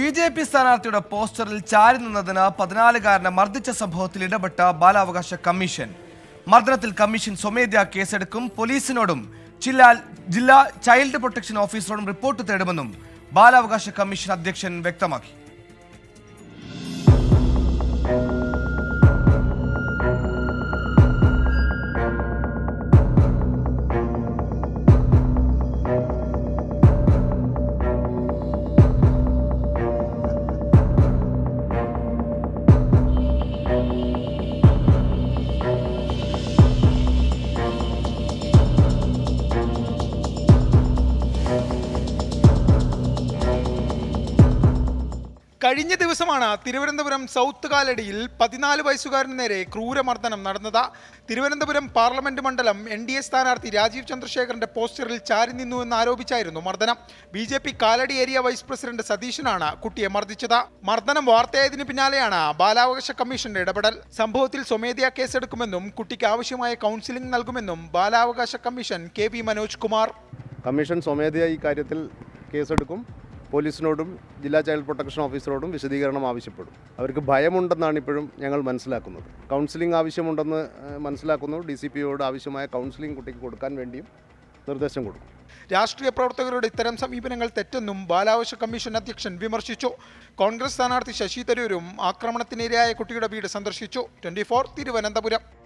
B J P സ്ഥാനാർത്ഥിയുടെ പോസ്റ്ററിൽ ചാരി നിന്നതിന് പതിനാലുകാരനെ മർദ്ദിച്ച സംഭവത്തിൽ ഇടപെട്ട ബാലാവകാശ കമ്മീഷൻ. മർദ്ദനത്തിൽ കമ്മീഷൻ സ്വമേധ്യാ കേസെടുക്കും പോലീസിനോടും ജില്ലാ ജില്ലാ ചൈൽഡ് പ്രൊട്ടക്ഷൻ ഓഫീസറോടും റിപ്പോർട്ട് തേടുമെന്നും ബാലാവകാശ കമ്മീഷൻ അധ്യക്ഷൻ വ്യക്തമാക്കി. കഴിഞ്ഞ ദിവസമാണ് തിരുവനന്തപുരം സൗത്ത് കാലടിയിൽ പതിനാല് വയസ്സുകാരന് നേരെ ക്രൂരമർദ്ദനം നടന്നത്. തിരുവനന്തപുരം പാർലമെന്റ് മണ്ഡലം എൻ ഡി എ സ്ഥാനാർത്ഥി രാജീവ് ചന്ദ്രശേഖരന്റെ പോസ്റ്ററിൽ ചാരി നിന്നു എന്ന് ആരോപിച്ചായിരുന്നു മർദ്ദനം. B J P Kalady area vice president സതീശനാണ് കുട്ടിയെ മർദ്ദിച്ചത്. മർദ്ദനം വാർത്തയായതിനു പിന്നാലെയാണ് ബാലാവകാശ കമ്മീഷന്റെ ഇടപെടൽ. സംഭവത്തിൽ സ്വമേധയാ കേസെടുക്കുമെന്നും കുട്ടിക്ക് ആവശ്യമായ കൗൺസിലിംഗ് നൽകുമെന്നും ബാലാവകാശ commission K V Manoj Kumar. Commission സ്വമേധയാ ഈ കാര്യത്തിൽ കേസെടുക്കും. പോലീസിനോടും ജില്ലാ ചൈൽഡ് പ്രൊട്ടക്ഷൻ ഓഫീസറോടും വിശദീകരണം ആവശ്യപ്പെടും. അവർക്ക് ഭയമുണ്ടെന്നാണ് ഇപ്പോഴും ഞങ്ങൾ മനസ്സിലാക്കുന്നത്. കൗൺസിലിംഗ് ആവശ്യമുണ്ടെന്ന് മനസ്സിലാക്കുന്നു. ഡി സി പിയോട് ആവശ്യമായ കൗൺസിലിംഗ് കുട്ടിക്ക് കൊടുക്കാൻ വേണ്ടിയും നിർദ്ദേശം കൊടുക്കും. രാഷ്ട്രീയ പ്രവർത്തകരുടെ ഇത്തരം സമീപനങ്ങൾ തെറ്റെന്നും ബാലാവശ്യ കമ്മീഷൻ അധ്യക്ഷൻ വിമർശിച്ചു. കോൺഗ്രസ് സ്ഥാനാർത്ഥി ശശി തരൂരും ആക്രമണത്തിനിരയായ കുട്ടിയുടെ വീട് സന്ദർശിച്ചു. ട്വന്റി തിരുവനന്തപുരം.